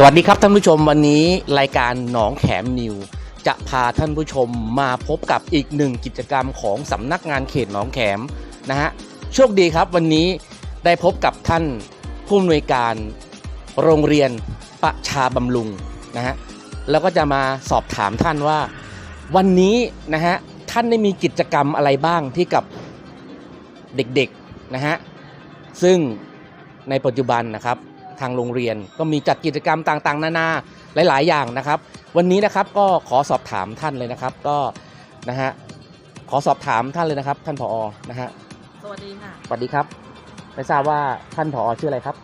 สวัสดีครับท่านผู้ชมวันนี้รายการหนองแขมนิว จะพาท่านผู้ชมมาพบกับอีกหนึ่งกิจกรรมของสำนักงานเขตหนองแขมนะฮะโชคดีครับวันนี้ได้พบกับท่านผู้อำนวยการโรงเรียนประชาบำรุงนะฮะแล้วก็จะมาสอบถามท่านว่า วันนี้นะฮะท่านได้มีกิจกรรมอะไรบ้างที่กับเด็กๆนะฮะซึ่งในปัจจุบันนะครับ ทางโรงเรียน ก็มีจัดกิจกรรมต่างๆ นานาหลาย ๆ อย่างนะครับ วันนี้นะครับก็ขอสอบถามท่านเลยนะครับ ก็นะฮะขอสอบถามท่านเลยนะครับ ท่านผอนะฮะสวัสดีค่ะสวัสดีครับไม่ทราบว่าท่านผอชื่ออะไรครับ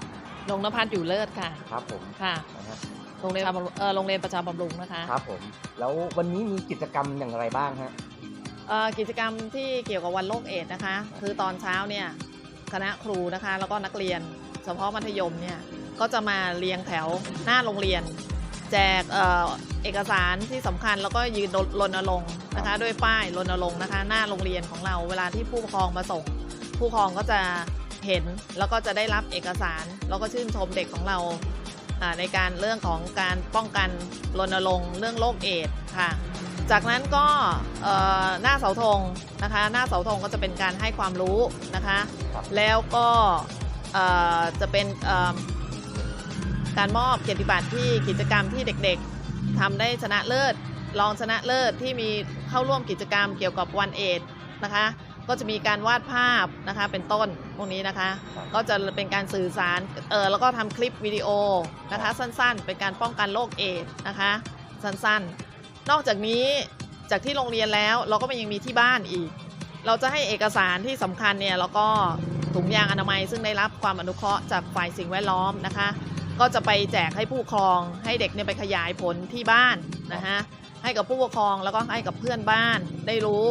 นงนภัสอยู่เลิศค่ะครับผมค่ะนะฮะโรงเรียนเอ่อโรงเรียนประชาบำรุงนะคะครับผมแล้ววันนี้มีกิจกรรมอย่างไรบ้างฮะเอ่อกิจกรรมที่เกี่ยวกับวันโลกเอดส์นะคะ คือตอนเช้าเนี่ยคณะครูนะคะ แล้วก็นักเรียนเฉพาะมัธยมเนี่ย ก็จะมาเรียงแถวหน้าโรงเรียน แจกเออเอกสารที่สำคัญแล้วก็ยืนรณรงค์นะคะด้วยป้ายรณรงค์นะคะ หน้าโรงเรียนของเราเวลาที่ผู้ปกครองมาส่ง ผู้ปกครองก็จะเห็นแล้วก็จะได้รับเอกสาร แล้วก็ชื่นชมเด็กของเราในการเรื่องของการป้องกันรณรงค์เรื่องโรคเอดส์ค่ะ จากนั้นก็หน้าเสาธงนะคะ หน้าเสาธงก็จะเป็นการให้ความรู้นะคะ แล้วก็จะเป็น การมอบเกียรติบัตรที่กิจกรรมที่เด็กๆทำได้ชนะเลิศรองชนะเลิศที่มีเข้าร่วมกิจกรรมเกี่ยวกับวันเอดนะคะก็จะมีการวาดภาพนะคะเป็นต้นพวกนี้นะคะ ก็จะเป็นการสื่อสารเออแล้วก็ทำคลิปวิดีโอนะคะสั้นๆ เป็นการป้องกันโรคเอดนะคะสั้นๆ นอกจากนี้จากที่โรงเรียนแล้วเราก็ยังมีที่บ้านอีก เราจะให้เอกสารที่สำคัญเนี่ยแล้วก็ถุงยางอนามัยซึ่งได้รับความอนุเคราะห์จากฝ่ายสิ่งแวดล้อมนะคะ ก็จะไปแจกให้ผู้ปกครอง ให้เด็กเนี่ยไปขยายผลที่บ้านนะฮะให้กับผู้ปกครองแล้วก็ให้กับเพื่อนบ้านได้รู้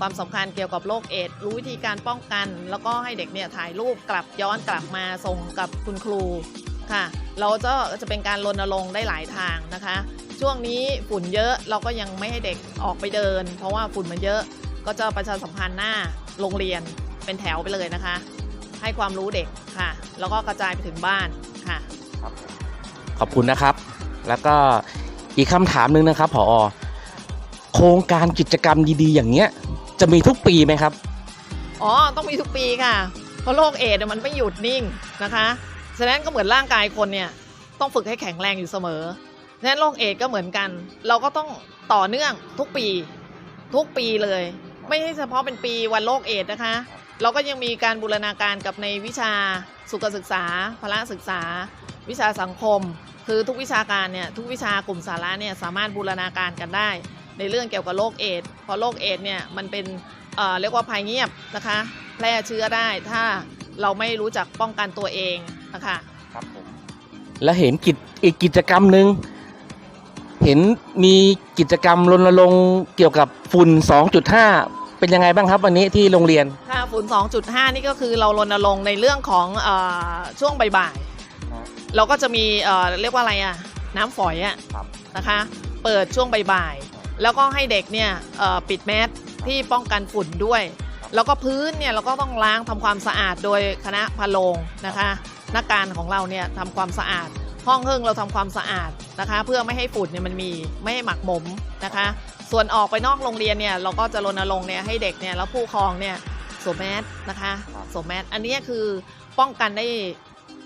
ความสำคัญเกี่ยวกับโรคเอดส์รู้วิธีการป้องกัน แล้วก็ให้เด็กเนี่ยถ่ายรูปกลับย้อนกลับมาส่งกับคุณครูค่ะ เราจะจะเป็นการรณรงค์ได้หลายทางนะคะ ช่วงนี้ฝุ่นเยอะเราก็ยังไม่ให้เด็กออกไปเดิน เพราะว่าฝุ่นมันเยอะ ก็จะประชาสัมพันธ์หน้าโรงเรียนเป็นแถวไปเลยนะคะ ให้ความรู้เด็กค่ะ แล้วก็กระจายไปถึงบ้านค่ะ ขอบคุณนะครับ แล้วก็อีกคำถามหนึ่งนะครับผอโครงการกิจกรรมดีๆ อย่างเนี้ย จะมีทุกปีไหมครับ อ๋อ ต้องมีทุกปีค่ะ เพราะโรคเอดส์มันไม่หยุดนิ่งนะคะฉะนั้นก็เหมือนร่างกายคนเนี่ยต้องฝึกให้แข็งแรงอยู่เสมอฉะนั้นโรคเอดส์ก็เหมือนกัน เราก็ต้องต่อเนื่องทุกปี ทุกปีเลย ไม่ใช่เฉพาะเป็นปีวันโรคเอดส์นะคะ เราก็ยังมีการบูรณาการกับในวิชาสุขศึกษาพละศึกษา วิชาสังคม คือทุกวิชาการเนี่ยทุกวิชากลุ่มสาระเนี่ยสามารถบูรณาการกันได้ ในเรื่องเกี่ยวกับโรคเอดส์เพราะโรคเอดส์เนี่ยมันเป็นเอ่อเรียกว่าภัยเงียบนะคะแพร่เชื้อได้ถ้าเราไม่รู้จักป้องกันตัวเองนะคะครับผมแล้วเห็นกิจอีกกิจกรรมหนึ่งเห็นมีกิจกรรมรณรงค์เกี่ยวกับฝุ่น 2.5เป็นยังไงบ้างครับวันนี้ที่โรงเรียนค่าฝุ่น2.5 นี่ก็คือเรารณรงค์ในเรื่องของเออช่วงบ่ายครับๆ เราก็จะมีเอ่อเรียกว่าอะไรอะน้ำฝอยอะครับ นะคะ เปิดช่วงบ่ายๆแล้วก็ให้เด็กเนี่ยเอ่อปิดแมสที่ป้องกันฝุ่นด้วย แล้วก็พื้นเนี่ยเราก็ต้องล้างทำความสะอาดโดยคณะพะโลงนะคะ นักการของเราเนี่ยทำความสะอาด ห้องเครื่องเราทำความสะอาดนะคะ เพื่อไม่ให้ฝุ่นเนี่ยมันมีไม่ให้หมักหมมนะคะ ส่วนออกไปนอกโรงเรียนเนี่ยเราก็จะรณรงค์เนี่ยให้เด็กเนี่ยแล้วผู้ปกครองเนี่ยสวมแมสนะคะครับสวมแมสอันเนี้ยคือป้องกันได้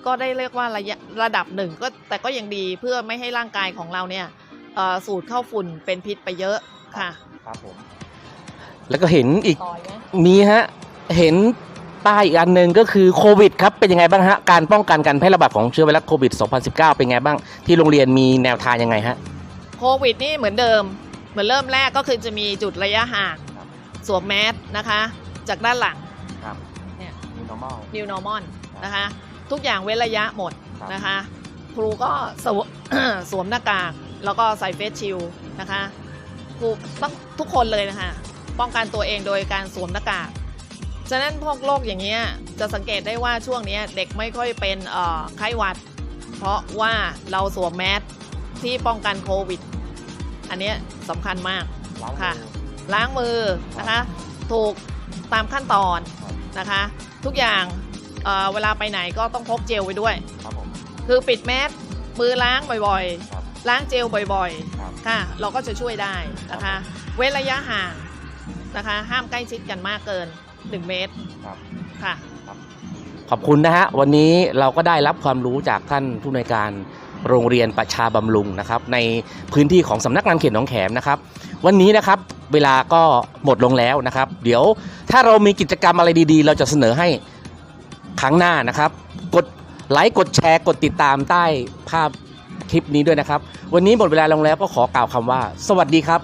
ก็ได้เรียกว่าระยะระดับหนึ่งก็แต่ก็ยังดีเพื่อไม่ให้ร่างกายของเราเนี่ยเอ่อสูดเข้าฝุ่นเป็นพิษไปเยอะค่ะครับผมแล้วก็เห็นอีกต่อยไหมมีฮะเห็นป้ายอีกอันหนึ่งก็คือโควิดครับเป็นยังไงบ้างฮะการป้องกันการแพร่ระบาดของเชื้อไวรัสโควิด 2019 เป็นไงบ้างที่โรงเรียนมีแนวทางยังไงฮะโควิดนี่เหมือนเดิม เหมือนเริ่มแรกก็คือจะมีจุดระยะห่างครับสวมแมสนะคะ จากด้านหลังครับเนี่ย new normal new normal นะคะ ทุกอย่างเว้นระยะหมดครับนะคะ ครูก็สวมสวมหน้ากากแล้วก็ใส่เฟสชิลด์นะคะครูต้องทุกคนเลยนะคะ ป้องกันตัวเองโดยการสวมหน้ากากฉะนั้นพวกโรคอย่างเงี้ยจะสังเกตได้ว่าช่วงเนี้ยเด็กไม่ค่อยเป็นเอ่อไข้หวัด เพราะว่าเราสวมแมสที่ป้องกันโควิด อันเนี้ยสำคัญมากค่ะ ล้างมือนะคะ ถูกตามขั้นตอนนะคะ ทุกอย่าง เอ่อเวลาไปไหนก็ต้องพกเจลไว้ด้วย ครับผม คือปิดแมสมือล้างบ่อยครับ ๆ ล้างเจลบ่อยครับ ๆ ค่ะ เราก็จะช่วยได้นะคะเว้นระยะห่างนะคะ ห้ามใกล้ชิดกันมากเกิน 1 เมตรครับ ค่ะ ขอบคุณนะฮะ วันนี้เราก็ได้รับความรู้จากท่านผู้ในวยการโรงเรียนประชาบำรุงนะครับ ในพื้นที่ของสำนักงานเขตหนองแขมนะครับ วันนี้นะครับเวลาก็หมดลงแล้วนะครับ เดี๋ยวถ้าเรามีกิจกรรมอะไรดีๆ เราจะเสนอให้ ครั้งหน้านะครับ กดไลค์กดแชร์กดติดตามใต้ภาพคลิปนี้ด้วยนะครับ วันนี้หมดเวลาลงแล้วก็ขอกล่าวคำว่า สวัสดีครับ